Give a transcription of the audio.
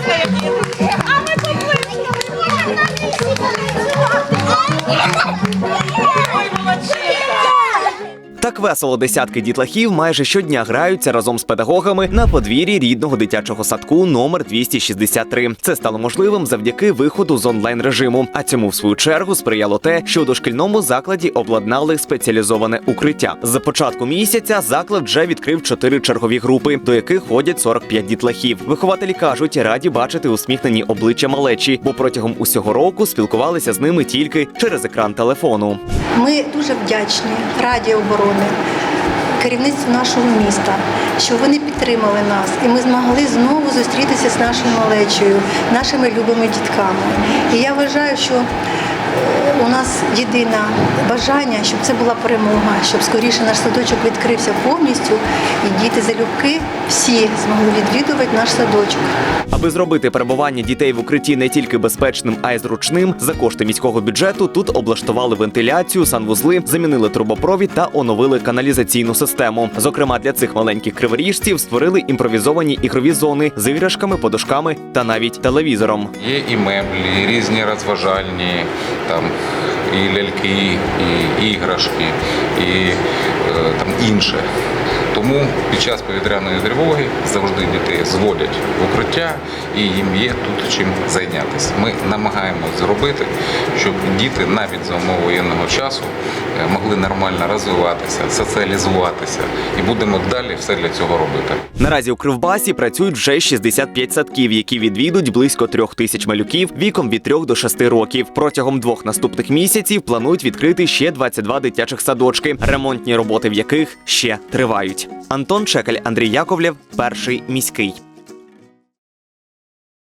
А ми молодчинка. Весело десятки дітлахів майже щодня граються разом з педагогами на подвір'ї рідного дитячого садку номер 263. Це стало можливим завдяки виходу з онлайн режиму. А цьому в свою чергу сприяло те, що у дошкільному закладі обладнали спеціалізоване укриття. З початку місяця заклад вже відкрив чотири чергові групи, до яких ходять 45 дітлахів. Вихователі кажуть, раді бачити усміхнені обличчя малечі, бо протягом усього року спілкувалися з ними тільки через екран телефону. Ми дуже вдячні Раді оборони, керівництву нашого міста, що вони підтримали нас, і ми змогли знову зустрітися з нашою малечею, нашими любими дітками. І я вважаю, що е, у нас єдине бажання, щоб це була перемога, щоб скоріше наш садочок відкрився повністю, діти залюбки всі змогли відвідувати наш садочок. Аби зробити перебування дітей в укритті не тільки безпечним, а й зручним, за кошти міського бюджету тут облаштували вентиляцію, санвузли, замінили трубопровід та оновили каналізаційну систему. Зокрема, для цих маленьких криворіжців створили імпровізовані ігрові зони з іграшками, подушками та навіть телевізором. Є і меблі, і різні розважальні, там і ляльки, і іграшки, і е, там інше. Тому під час повітряної тривоги завжди дітей зводять в укриття і їм є тут чим зайнятися. Ми намагаємось зробити, щоб діти навіть за умов воєнного часу е, могли нормально розвиватися, соціалізуватися, і будемо далі все для цього робити. Наразі у Кривбасі працюють вже 65 садків, які відвідують близько трьох тисяч малюків віком від 3 до 6 років. Протягом двох наступних місяців планують відкрити ще 22 дитячих садочки, ремонтні роботи в яких ще тривають. Антон Чекаль, Андрій Яковлєв, перший міський.